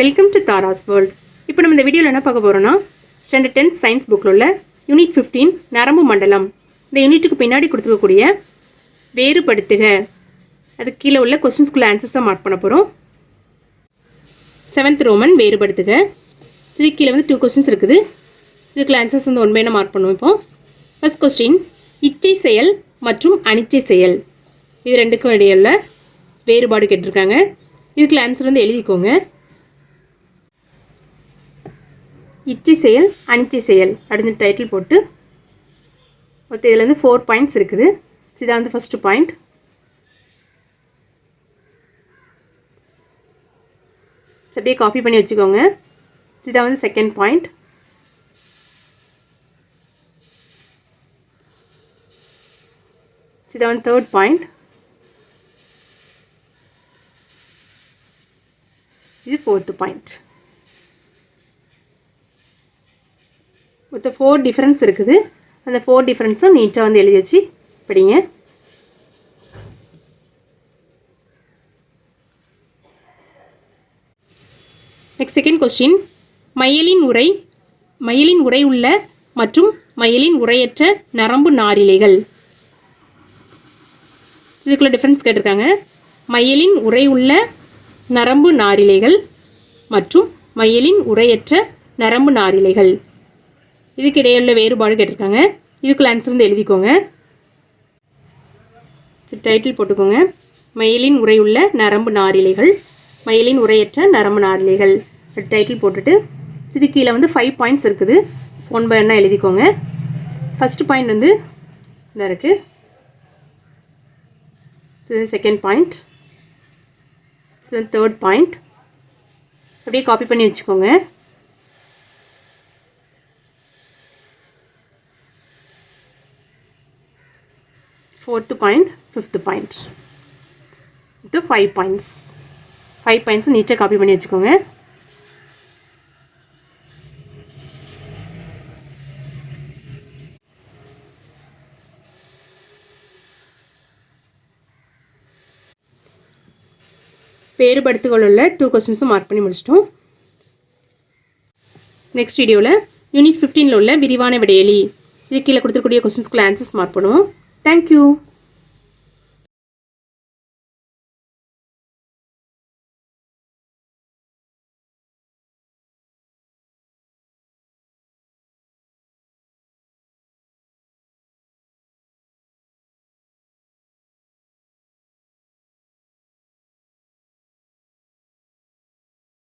Welcome to Tara's world இப்போ நம்ம இந்த வீடியோவில் என்ன பார்க்க போகிறோம்னா ஸ்டாண்டர்ட் டென்த் சயின்ஸ் புக்கில் உள்ள யூனிட் ஃபிஃப்டீன் நரம்பு மண்டலம். இந்த யூனிட்டுக்கு பின்னாடி கொடுத்துருக்கக்கூடிய வேறுபடுத்துக. அதுக்கு கீழே உள்ள கொஸ்டின்ஸ்குள்ளே ஆன்சர்ஸ் தான் மார்க் பண்ண போகிறோம் செவன்த் ரோமன் வேறுபடுத்துக. இதுக்கு கீழே வந்து டூ கொஸ்டின்ஸ் இருக்குது. இதுக்குள்ள ஆன்சர்ஸ் வந்து ஒன் பையனை மார்க் பண்ணுவோம் இப்போ. ஃபஸ்ட் கொஸ்டின் இச்சை செயல் மற்றும் அனிச்சை செயல். இது ரெண்டுக்கும் இடையில வேறுபாடு கேட்டிருக்காங்க. இதுக்குள்ள ஆன்சர் வந்து எழுதிக்கோங்க. இச்சி செயல் அனிச்சி செயல் அப்படின்னு டைட்டில் போட்டு மொத்தம் இதில் வந்து ஃபோர் பாயிண்ட்ஸ் இருக்குது. இதான் வந்து ஃபஸ்ட்டு பாயிண்ட் அப்படியே காப்பி பண்ணி வச்சுக்கோங்க. இதான் வந்து செகண்ட் பாயிண்ட் இதான் வந்து தேர்ட் பாயிண்ட் இது ஃபோர்த்து பாயிண்ட் மொத்தம் ஃபோர் டிஃப்ரென்ஸ் இருக்குது. அந்த ஃபோர் டிஃப்ரென்ஸும் நீட்டாக வந்து எழுதி வச்சு படிங்க. நெக்ஸ்ட் செகண்ட் கொஸ்டின் மயிலின் உரை மயிலின் உரை உள்ள மற்றும் மயிலின் உரையற்ற நரம்பு நாரிழைகள். இதுக்குள்ள டிஃப்ரென்ஸ் கேட்டிருக்காங்க. மயிலின் உரை உள்ள நரம்பு நாரிழைகள் மற்றும் மயிலின் உரையற்ற நரம்பு நாரிழைகள். இதுக்கு இடையுள்ள வேறுபாடு கேட்டிருக்காங்க. இதுக்குள்ள ஆன்சர் வந்து எழுதிக்கோங்க. டைட்டில் போட்டுக்கோங்க. மயிலின் உரையுள்ள நரம்பு நாரிலைகள். மயிலின் உரையற்ற நரம்பு நாரிலைகள். டைட்டில் போட்டுட்டு இது கீழே வந்து ஃபைவ் பாயிண்ட்ஸ் இருக்குது. ஒன் பை ஒன்னாக எழுதிக்கோங்க. ஃபஸ்ட்டு பாயிண்ட் வந்து இதாக இருக்குது இது செகண்ட் பாயிண்ட் இது தேர்ட் பாயிண்ட் அப்படியே காப்பி பண்ணி வச்சுக்கோங்க. ஃபோர்த்து பாயிண்ட் ஃபிஃப்த்து பாயிண்ட் இது ஃபைவ் பாயிண்ட்ஸ் ஃபைவ் பாயிண்ட்ஸ் நீட்டாக காப்பி பண்ணி வச்சுக்கோங்க. வேறுபடுத்துகள் உள்ள டூ கொஸ்டின்ஸும் மார்க் பண்ணி முடிச்சிட்டோம். நெக்ஸ்ட் வீடியோவில் யூனிட் ஃபிஃப்டீனில் உள்ள விரிவான விடையலி. இது கீழே கொடுத்துருக்கூடிய கொஸ்டின்ஸ்க்குள்ள ஆன்சர்ஸ் மார்க் பண்ணுவோம். Thank you.